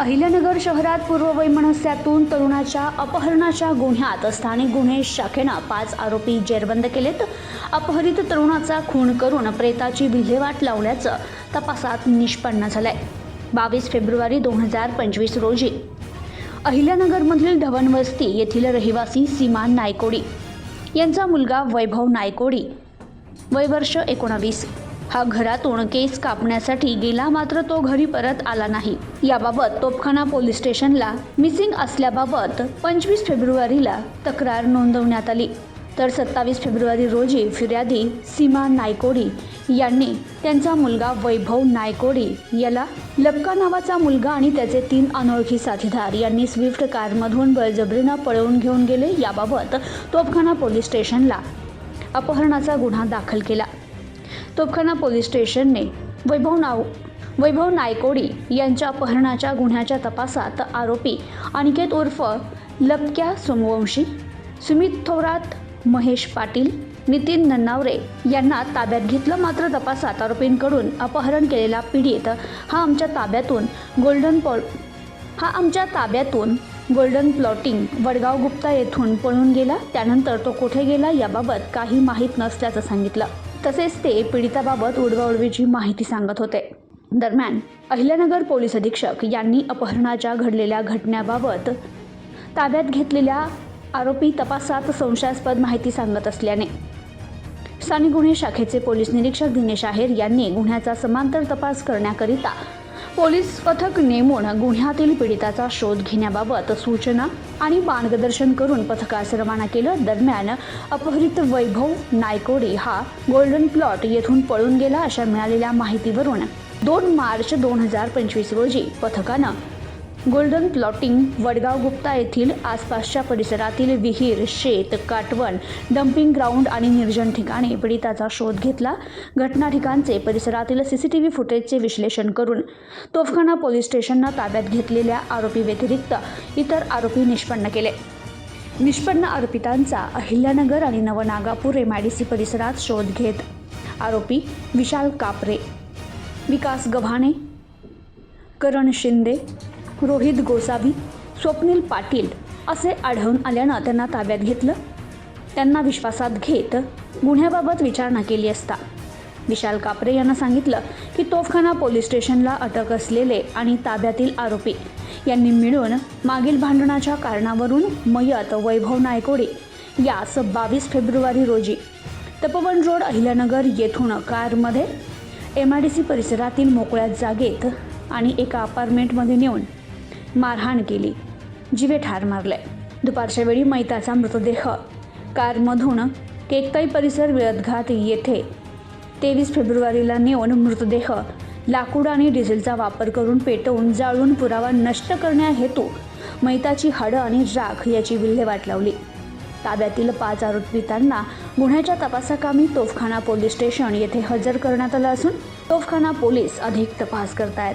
अहिल्यानगर शहरात पूर्ववैमनस्यातून तरुणाच्या अपहरणाच्या गुन्ह्यात स्थानिक गुन्हे शाखेनं पाच आरोपी जेरबंद केलेत. अपहरित तरुणाचा खून करून प्रेताची विल्हेवाट लावल्याचं तपासात निष्पन्न झालंय. बावीस फेब्रुवारी दोन हजार पंचवीस रोजी अहिल्यानगरमधील धवनवस्ती येथील रहिवासी सीमा नायकोडी यांचा मुलगा वैभव नायकोडी वय वर्ष एकोणावीस. हा घरातून केस कापण्यासाठी गेला मात्र तो घरी परत आला नाही. याबाबत तोपखाना पोलीस स्टेशनला मिसिंग असल्याबाबत पंचवीस फेब्रुवारीला तक्रार नोंदवण्यात आली. तर सत्तावीस फेब्रुवारी रोजी फिर्यादी सीमा नायकोडी यांनी त्यांचा मुलगा वैभव नायकोडी याला लपका नावाचा मुलगा आणि त्याचे तीन अनोळखी साथीदार यांनी स्विफ्ट कारमधून बळजबरीनं पळवून घेऊन गेले. याबाबत तोपखाना पोलीस स्टेशनला अपहरणाचा गुन्हा दाखल केला. तोपखाना पोलीस स्टेशनने वैभव नाव वैभव नायकोडी यांच्या अपहरणाच्या गुन्ह्याच्या तपासात आरोपी अनिकेत उर्फ लपक्या सोमवंशी सुमित थोरात महेश पाटील नितीन नन्नावरे यांना ताब्यात घेतलं मात्र तपासात आरोपींकडून अपहरण केलेला पीडित हा आमच्या ताब्यातून गोल्डन पॉल हा आमच्या ताब्यातून गोल्डन प्लॉटिंग वडगाव गुप्ता येथून पळून गेला. त्यानंतर तो कुठे गेला याबाबत काही माहीत नसल्याचं सांगितलं. तसेच ते पीडिताबाबत उडवाउडवीची माहिती सांगत होते. दरम्यान अहिल्यानगर पोलीस अधीक्षक यांनी अपहरणाच्या घडलेल्या घटनेबाबत ताब्यात घेतलेल्या आरोपी तपासात संशयास्पद माहिती सांगत असल्याने स्थानिक गुन्हे शाखेचे पोलीस निरीक्षक दिनेश आहेर यांनी गुन्ह्याचा समांतर तपास करण्याकरिता पोलीस पथक नेमून गुन्ह्यातील पीडिताचा शोध घेण्याबाबत सूचना आणि मार्गदर्शन करून पथकास रवाना केलं. दरम्यान अपहरित वैभव नायकोडी हा गोल्डन प्लॉट येथून पळून गेला अशा मिळालेल्या माहितीवरून दोन मार्च दोन हजार पंचवीस रोजी पथकानं गोल्डन प्लॉटिंग वडगाव गुप्ता येथील आसपासच्या परिसरातील विहीर शेत काटवण डम्पिंग ग्राउंड आणि निर्जन ठिकाणी पीडिताचा शोध घेतला. घटना ठिकाणचे परिसरातील सीसीटीव्ही फुटेजचे विश्लेषण करून तोफखाना पोलीस स्टेशननं ताब्यात घेतलेल्या आरोपी व्यतिरिक्त इतर आरोपी निष्पन्न केले. निष्पन्न आरोपितांचा अहिल्यानगर आणि नवनागापूर एमआयडीसी परिसरात शोध घेत. आरोपी विशाल कापरे विकास गव्हाणे करण शिंदे रोहित गोसावी स्वप्नील पाटील असे आढळून आल्यानं त्यांना ताब्यात घेतलं. त्यांना विश्वासात घेत गुन्ह्याबाबत विचारणा केली असता. विशाल कापरे यांना सांगितलं की तोफखाना पोलीस स्टेशनला अटक असलेले आणि ताब्यातील आरोपी यांनी मिळून मागील भांडणाच्या कारणावरून मयत वैभव नायकोडे यास बावीस फेब्रुवारी रोजी तपोवन रोड अहिल्यानगर येथून कारमध्ये एम आय डी सी परिसरातील मोकळ्या जागेत आणि एका अपार्टमेंटमध्ये नेऊन मारहाण केली. जीवे ठार मारले. दुपारच्या वेळी मैताचा मृतदेह. कारमधून केकताई परिसर विळदघाट येथे. तेवीस फेब्रुवारीला नेऊन मृतदेह. लाकूड आणि डिझेलचा वापर करून पेटवून जाळून पुरावा नष्ट करण्याहेतू मैताची हाडं आणि राख याची विल्हेवाट लावली. ताब्यातील पाच आरोपितांना गुन्ह्याच्या तपासाकामी तोफखाना पोलीस स्टेशन येथे हजर करण्यात आलं असून तोफखाना पोलीस अधिक तपास करतायत.